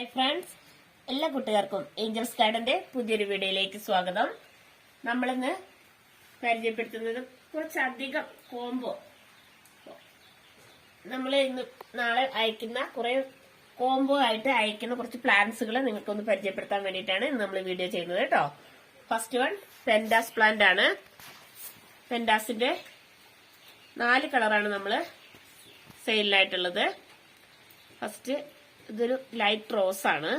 Hi friends എല്ലാ കൂട്ടുകാർക്കും Angeles ഗാർഡന്റെ പുതിയൊരു വീഡിയോയിലേക്ക് സ്വാഗതം. നമ്മളിന്ന് പരിചയപ്പെടുത്തുന്നത് കുറച്ചധികം കോംബോ നമ്മൾ ഇന്ന് നാളെ അയക്കുന്ന കുറെ കോംബോ ആയിട്ട് അയക്കുന്ന കുറച്ച് പ്ലാന്റ്സുകൾ നിങ്ങൾക്കൊന്ന് പരിചയപ്പെടുത്താൻ വേണ്ടിയിട്ടാണ് നമ്മൾ വീഡിയോ ചെയ്യുന്നത് കേട്ടോ. ഫസ്റ്റ് വൺ പെൻഡാസ് പ്ലാന്റ് ആണ്. പെൻഡാസിന്റെ നാല് കളറാണ് നമ്മൾ സെയിലിനായിട്ടുള്ളത് ഫസ്റ്റ് ഇതൊരു ലൈറ്റ് റോസ് ആണ്.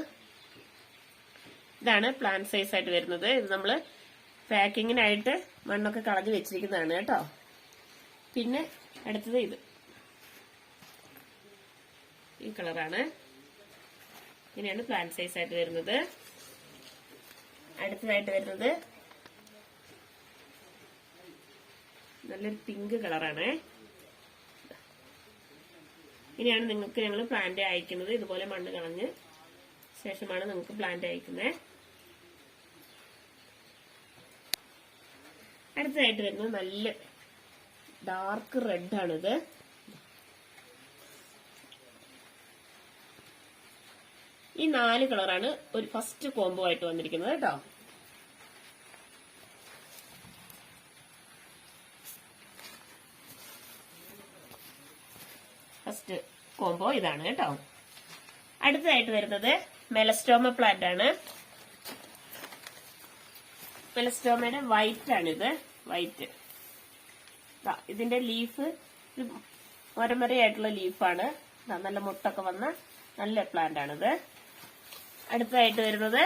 ഇതാണ് പ്ലാന്റ് സൈസ് ആയിട്ട് വരുന്നത്. ഇത് നമ്മൾ പാക്കിങ്ങിനായിട്ട് മണ്ണൊക്കെ കളഞ്ഞ് വെച്ചിരിക്കുന്നതാണ് കേട്ടോ. പിന്നെ അടുത്തത് ഇത്. ഈ കളറാണ് ഇങ്ങനെയാണ് പ്ലാന്റ് സൈസ് ആയിട്ട് വരുന്നത്. അടുത്തതായിട്ട് വരുന്നത് നല്ലൊരു പിങ്ക് കളറാണ് ഇനിയാണ് നിങ്ങൾക്ക് ഞങ്ങൾ പ്ലാന്റ് അയക്കുന്നത്. ഇതുപോലെ മണ്ണ് കളഞ്ഞ് ശേഷമാണ് നിങ്ങൾക്ക് പ്ലാന്റ് അയക്കുന്നത്. അടുത്തതായിട്ട് വരുന്നത് നല്ല ഡാർക്ക് റെഡ് ആണിത്. ഈ നാല് കളറാണ് ഒരു ഫസ്റ്റ് കോംബോ ആയിട്ട് വന്നിരിക്കുന്നത് കേട്ടോ. ഫസ്റ്റ് കോംബോ ഇതാണ് കേട്ടോ. അടുത്തതായിട്ട് വരുന്നത് മെലസ്റ്റോമ പ്ലാന്റ് ആണ്. മെലസ്റ്റോമയുടെ വൈറ്റ് ആണിത്. വൈറ്റ് ഇതിന്റെ ലീഫ് മരമരയായിട്ടുള്ള ലീഫാണ് നല്ല മുട്ടൊക്കെ വന്ന നല്ല പ്ലാന്റ് ആണിത്. അടുത്തതായിട്ട് വരുന്നത്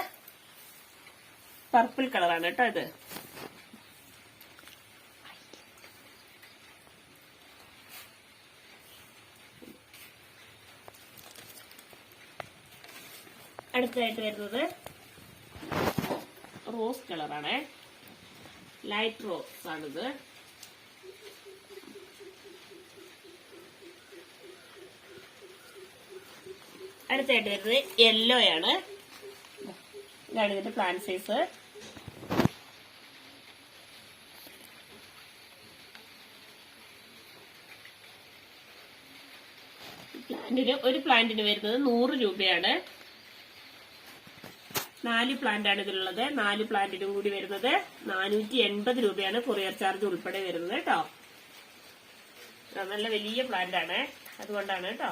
പർപ്പിൾ കളറാണ് കേട്ടോ ഇത്. അടുത്തതായിട്ട് വരുന്നത് റോസ് കളറാണ്. ലൈറ്റ് റോസ് ആണിത്. അടുത്തായിട്ട് വരുന്നത് യെല്ലോ ആണ്. ഇതാണ് ഇതിന്റെ പ്ലാന്റ് സൈസ് പ്ലാന്റിന് ഒരു പ്ലാന്റിന് വരുന്നത് നൂറ് രൂപയാണ്. നാല് പ്ലാന്റ് ആണ് ഇതിലുള്ളത്. നാല് പ്ലാന്റിനും കൂടി വരുന്നത് നാനൂറ്റി എൺപത് രൂപയാണ് കൊറിയർ ചാർജ് ഉൾപ്പെടെ വരുന്നത് കേട്ടോ. നല്ല വലിയ പ്ലാന്റ് ആണ് അതുകൊണ്ടാണ് കേട്ടോ.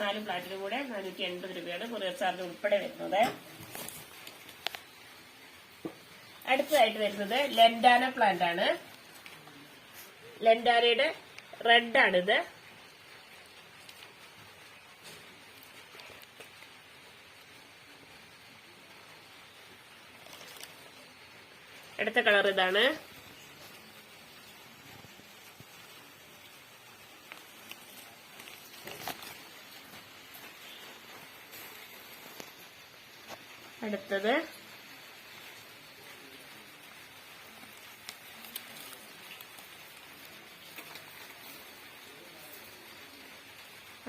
നാല് പ്ലാന്റിനും കൂടെ നാനൂറ്റി എൺപത് രൂപയാണ് കൊറിയർ ചാർജ് ഉൾപ്പെടെ വരുന്നത്. അടുത്തതായിട്ട് വരുന്നത് ലെൻഡാന പ്ലാന്റ് ആണ് ലെൻഡാനയുടെ റെഡ് ആണിത് അടുത്ത കളർ ഇതാണ്. അടുത്തത്.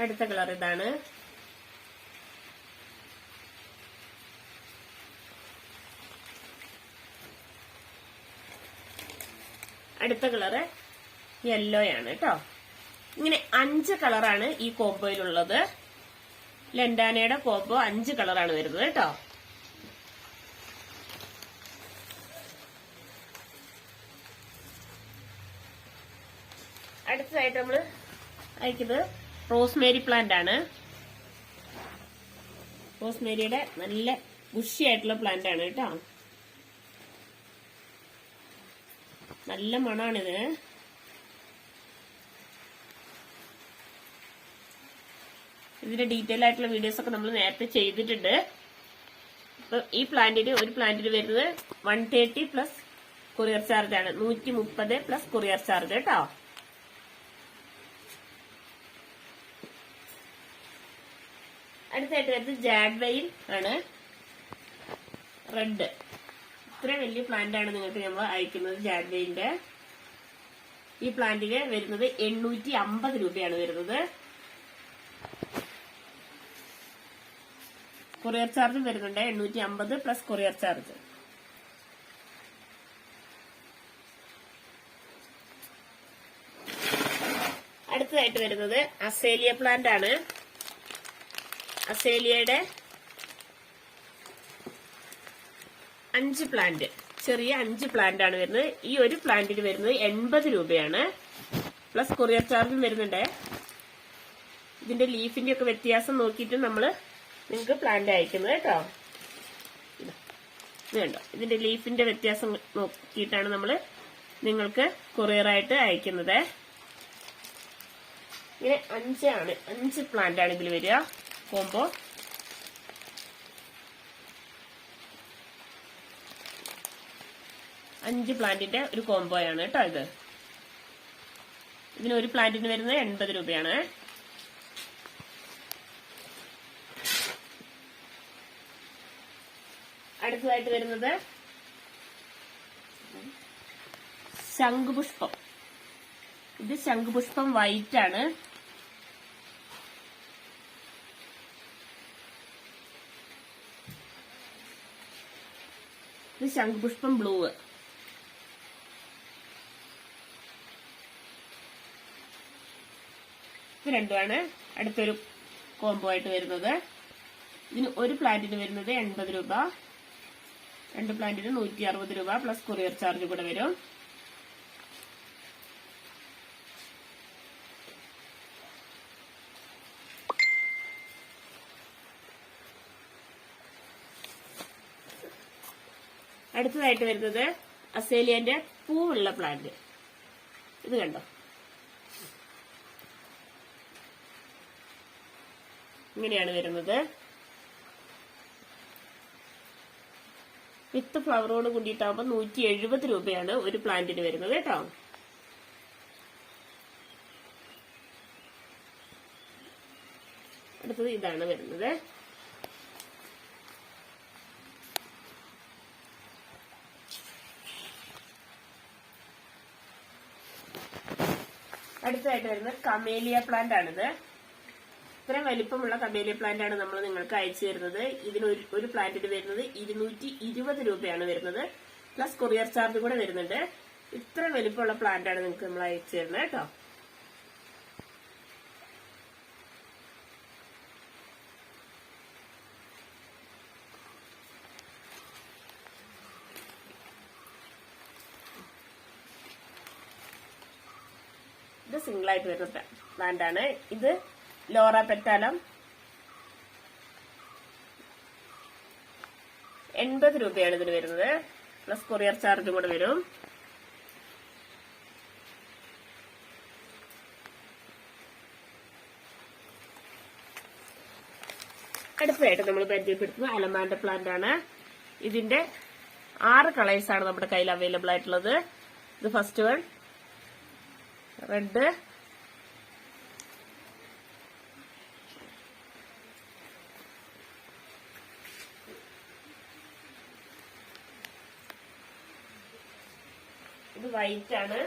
അടുത്ത കളർ ഇതാണ്. അടുത്ത കളറ് യെല്ലോ ആണ് കേട്ടോ ഇങ്ങനെ അഞ്ച് കളറാണ് ഈ കോമ്പോയിലുള്ളത് ലെൻഡാനയുടെ കോമ്പോ അഞ്ച് കളറാണ് വരുന്നത് കേട്ടോ അടുത്തതായിട്ട് നമ്മൾ അയക്കുന്നത് റോസ്മേരി പ്ലാന്റ് ആണ് റോസ്മേരിയുടെ നല്ല ബുഷിയായിട്ടുള്ള പ്ലാന്റ് ആണ് കേട്ടോ നല്ല മണാണിത്. ഇതിന്റെ ഡീറ്റെയിൽ ആയിട്ടുള്ള വീഡിയോസ് ഒക്കെ നമ്മൾ നേരത്തെ ചെയ്തിട്ടുണ്ട്. ഇപ്പൊ ഈ പ്ലാന്റിന് ഒരു പ്ലാന്റിന് വരുന്നത് one thirty plus courier charge ആണ്. നൂറ്റി മുപ്പത് പ്ലസ് കൊറിയർ ചാർജ് കേട്ടോ. അടുത്തായിട്ട് വരുന്നത് ജാഡ്വയിൽ ആണ്. റെഡ്. ഇത്രയും വലിയ പ്ലാന്റ് ആണ് നിങ്ങൾക്ക് നമ്മൾ അയക്കുന്നത് ജാഡ്വെയിന്റെ ഈ പ്ലാന്റിന് വരുന്നത് എണ്ണൂറ്റി അമ്പത് രൂപയാണ് വരുന്നത്. കൊറിയർ ചാർജും വരുന്നുണ്ട്. എണ്ണൂറ്റി അമ്പത് പ്ലസ് കൊറിയർ ചാർജ് അടുത്തതായിട്ട് വരുന്നത് അസേലിയ പ്ലാന്റ് ആണ്. അസേലിയയുടെ അഞ്ച് പ്ലാന്റ് ചെറിയ അഞ്ച് പ്ലാന്റ് ആണ് വരുന്നത്. ഈ ഒരു പ്ലാന്റിന് വരുന്നത് എൺപത് രൂപയാണ്. പ്ലസ് കൊറിയർ ചാർജും വരുന്നുണ്ട്. ഇതിന്റെ ലീഫിന്റെ ഒക്കെ വ്യത്യാസം നോക്കിയിട്ട് നമ്മൾ നിങ്ങൾക്ക് പ്ലാന്റ് അയക്കുന്നത് കേട്ടോ. ഇത്. കണ്ടോ? ഇതിന്റെ ലീഫിന്റെ വ്യത്യാസം നോക്കിയിട്ടാണ് നമ്മൾ നിങ്ങൾക്ക് കൊറിയറായിട്ട് അയക്കുന്നത്. ഇങ്ങനെ അഞ്ചാണ് അഞ്ച് പ്ലാന്റ് ആണ് ഇതിൽ വരിക. കോമ്പോ അഞ്ച് പ്ലാന്റിന്റെ ഒരു കോംബോയാണ് കേട്ടോ ഇത്. ഇതിന് ഒരു പ്ലാന്റിന് വരുന്നത് എൺപത് രൂപയാണ്. അടുത്തതായിട്ട് വരുന്നത് ശംഖുപുഷ്പം. ഇത് ശംഖുപുഷ്പം വൈറ്റ് ആണ്. ഇത് ശംഖുപുഷ്പം ബ്ലൂ ഇത് രണ്ടുമാണ്. അടുത്തൊരു കോംബോ ആയിട്ട് വരുന്നത്. ഇതിന് ഒരു പ്ലാന്റിന് വരുന്നത് എൺപത് രൂപ. രണ്ട് പ്ലാന്റിന് നൂറ്റി അറുപത് രൂപ പ്ലസ് കൊറിയർ ചാർജ് കൂടെ വരും. അടുത്തതായിട്ട് വരുന്നത് അസേലിയന്റെ പൂവുള്ള പ്ലാന്റ് ഇത് കണ്ടോ? ഇങ്ങനെയാണ് വരുന്നത്. വിത്ത് ഫ്ലവറോട് കൂടിയിട്ടാകുമ്പോൾ നൂറ്റി എഴുപത് രൂപയാണ് ഒരു പ്ലാന്റിന് വരുന്നത് കേട്ടോ. അടുത്തത് ഇതാണ് വരുന്നത്. അടുത്തതായിട്ട് വരുന്നത് കമേലിയ പ്ലാന്റ് ആണിത് ഇത്രയും വലിപ്പമുള്ള കമേലിയ പ്ലാന്റ് ആണ് നമ്മൾ നിങ്ങൾക്ക് അയച്ചു തരുന്നത്. ഇതിന് ഒരു ഒരു പ്ലാന്റിന് വരുന്നത് ഇരുന്നൂറ്റി ഇരുപത് രൂപയാണ് വരുന്നത്. പ്ലസ് കൊറിയർ ചാർജ് കൂടെ വരുന്നുണ്ട്. ഇത്ര വലിപ്പമുള്ള പ്ലാന്റ് ആണ് നിങ്ങൾക്ക് നമ്മൾ അയച്ചു തരുന്നത് കേട്ടോ. ഇത് സിംഗിൾ ആയിട്ട് വരുന്ന പ്ലാന്റ് ആണ്. ഇത് ലോറ പെറ്റാലം എൺപത് രൂപയാണ് ഇതിന് വരുന്നത്. പ്ലസ് കൊറിയർ ചാർജും കൂടെ വരും. അടുത്തതായിട്ട് നമ്മൾ പരിചയപ്പെടുത്തുന്നത് അലമാൻഡ പ്ലാന്റ് ആണ്. ഇതിന്റെ ആറ് കളേഴ്സ് ആണ് നമ്മുടെ കയ്യിൽ അവൈലബിൾ ആയിട്ടുള്ളത്. ഇത് ഫസ്റ്റ് വൺ റെഡ് ഇത് വൈറ്റ് ആണ്.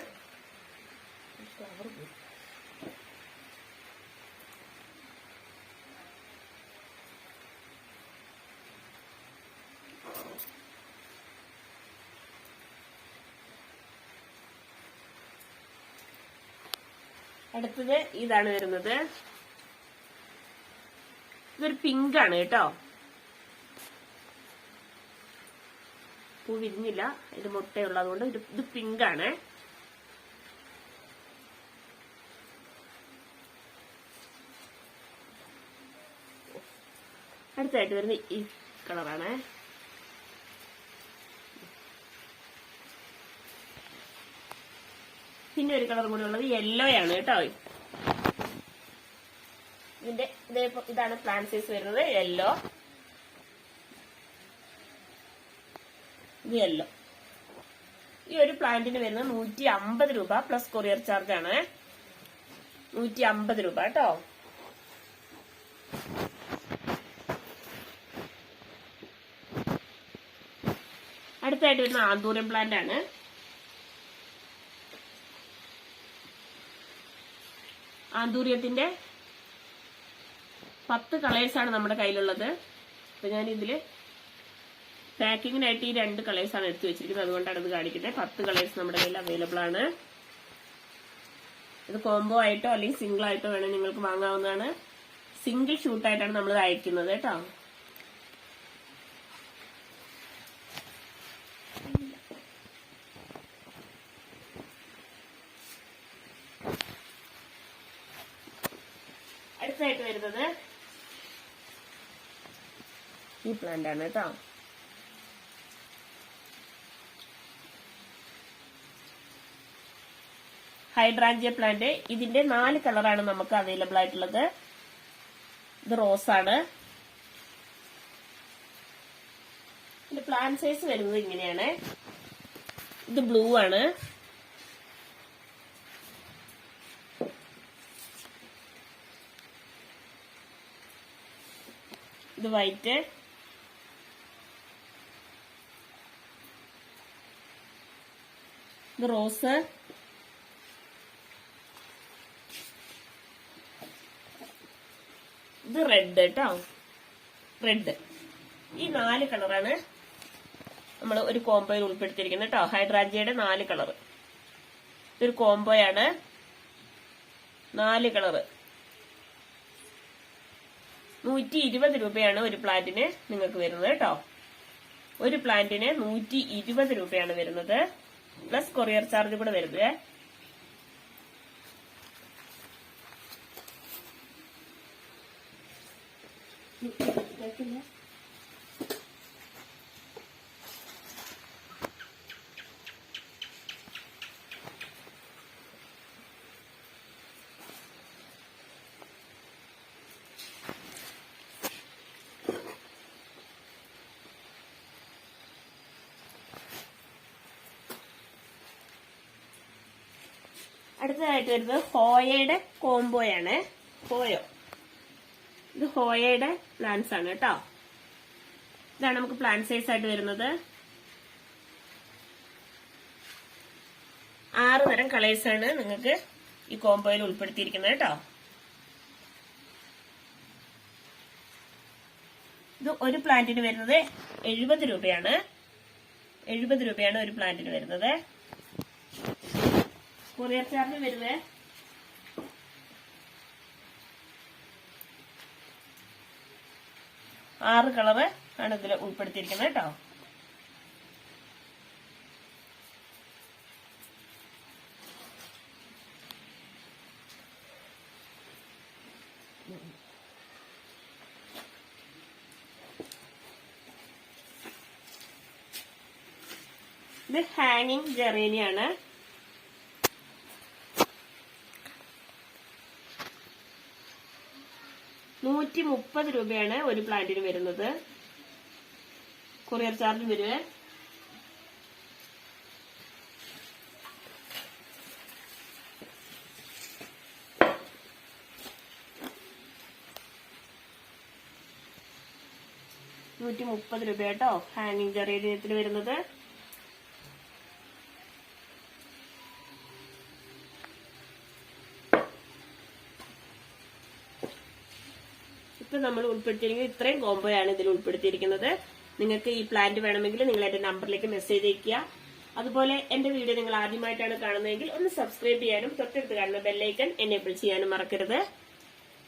അടുത്തത് ഇതാണ് വരുന്നത്. ഇതൊരു പിങ്ക് ആണ് കേട്ടോ. പൂ വിരിഞ്ഞില്ല. ഇത് മുട്ടയുള്ളതുകൊണ്ട് ഇത് ഇത് പിങ്ക് ആണ്. അടുത്തായിട്ട് വരുന്ന ഈ കളറാണ്. പിന്നെ ഒരു കളർ കൂടി ഉള്ളത് യെല്ലോ ആണ് കേട്ടോ. ഇതിന്റെ ഇതേ ഇതാണ് പ്ലാൻ സൈസ് വരുന്നത് യെല്ലോ യെല്ലോ ഈ ഒരു പ്ലാന്റിന് വരുന്നത് നൂറ്റി അമ്പത് രൂപ പ്ലസ് കൊറിയർ ചാർജ് ആണ്. നൂറ്റി അമ്പത് രൂപ കേട്ടോ. അടുത്തായിട്ട് വരുന്ന ആന്തൂരം പ്ലാന്റ് ആണ്. ആന്തൂര്യത്തിന്റെ പത്ത് കളേഴ്സ് ആണ് നമ്മുടെ കയ്യിലുള്ളത്. അപ്പൊ ഞാൻ ഇതിൽ പാക്കിങ്ങിനായിട്ട് ഈ രണ്ട് കളേഴ്സ് ആണ് എടുത്തു വെച്ചിരിക്കുന്നത്. അതുകൊണ്ടാണ് ഇത് കാണിക്കുന്നത്. പത്ത് കളേഴ്സ് നമ്മുടെ കയ്യിൽ അവൈലബിൾ ആണ്. ഇത് കോംബോ ആയിട്ടോ അല്ലെങ്കിൽ സിംഗിൾ ആയിട്ടോ വേണേൽ നിങ്ങൾക്ക് വാങ്ങാവുന്നതാണ്. സിംഗിൾ ഷൂട്ടായിട്ടാണ് നമ്മൾ അയക്കുന്നത് കേട്ടോ. അടുത്തായിട്ട് വരുന്നത് ഈ പ്ലാന്റ് ആണ് കേട്ടോ. ഹൈഡ്രാഞ്ചിയ പ്ലാന്റ് ഇതിന്റെ നാല് കളറാണ് നമുക്ക് അവൈലബിൾ ആയിട്ടുള്ളത്. ഇത് റോസ് ആണ്. ഇതിന്റെ പ്ലാന്റ് സൈസ് വരുന്നത് ഇങ്ങനെയാണ്. ഇത് ബ്ലൂ ആണ്. ഇത് വൈറ്റ് ഇത് റോസ് റെഡ് കേട്ടോ റെഡ് ഈ നാല് കളറാണ് നമ്മൾ ഒരു കോംബോയിൽ ഉൾപ്പെടുത്തിയിരിക്കുന്നത് കേട്ടോ ഹൈഡ്രാഞ്ചിയുടെ നാല് കളർ ഇതൊരു കോംബോയാണ് നാല് കളറ് നൂറ്റി ഇരുപത് രൂപയാണ് ഒരു പ്ലാന്റിന് നിങ്ങൾക്ക് വരുന്നത് കേട്ടോ ഒരു പ്ലാന്റിന് നൂറ്റി ഇരുപത് രൂപയാണ് വരുന്നത്. പ്ലസ് കൊറിയർ ചാർജ് കൂടെ വരുന്നത്. അടുത്തതായിട്ട് വരുന്നത് ഹോയയുടെ കോംബോയാണ് ഹോയോ. ഇത് ഹോയയുടെ പ്ലാന്റ്സ് ആണ് കേട്ടോ. ഇതാണ് നമുക്ക് പ്ലാന്റ് സൈസ് ആയിട്ട് വരുന്നത്. ആറ് തരം കളേഴ്സ് ആണ് നിങ്ങൾക്ക് ഈ കോമ്പോയിൽ ഉൾപ്പെടുത്തിയിരിക്കുന്നത് കേട്ടോ. ഇത് ഒരു പ്ലാന്റിന് വരുന്നത് എഴുപത് രൂപയാണ്. എഴുപത് രൂപയാണ് ഒരു പ്ലാന്റിന് വരുന്നത്. കൊറിയർ ചാർജ് വരുന്നത് ആറ് കളറ് ആണ് ഇതിൽ ഉൾപ്പെടുത്തിയിരിക്കുന്നത് കേട്ടോ. ഇത് ഹാങ്ങിങ് ജെറേനിയാണ് നൂറ്റി മുപ്പത് രൂപയാണ് ഒരു പ്ലാന്റിന് വരുന്നത്. കൊറിയർ ചാർജ് വരുവേ. നൂറ്റി മുപ്പത് രൂപ കേട്ടോ ഹാങ്ങിങ് ചെറിയ വരുന്നത്. ഇപ്പൊ നമ്മൾ ഉൾപ്പെടുത്തിയിരിക്കുന്നത് ഇത്രയും കോംബോയാണ് ഇതിൽ ഉൾപ്പെടുത്തിയിരിക്കുന്നത്. നിങ്ങൾക്ക് ഈ പ്ലാന്റ് വേണമെങ്കിൽ നിങ്ങൾ എന്റെ നമ്പറിലേക്ക് മെസ്സേജ് അയക്കുക അതുപോലെ എന്റെ വീഡിയോ നിങ്ങൾ ആദ്യമായിട്ടാണ് കാണുന്നതെങ്കിൽ ഒന്ന് സബ്സ്ക്രൈബ് ചെയ്യാനും തൊട്ടടുത്ത് കാണുന്ന ബെല്ലൈക്കൺ എനേബിൾ ചെയ്യാനും മറക്കരുത്.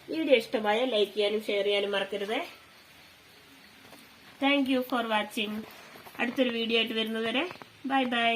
വീഡിയോ ഇഷ്ടമായ ലൈക്ക് ചെയ്യാനും ഷെയർ ചെയ്യാനും മറക്കരുത്. താങ്ക് ഫോർ വാച്ചിങ് അടുത്തൊരു വീഡിയോ ആയിട്ട് വരുന്നതുവരെ ബൈ ബൈ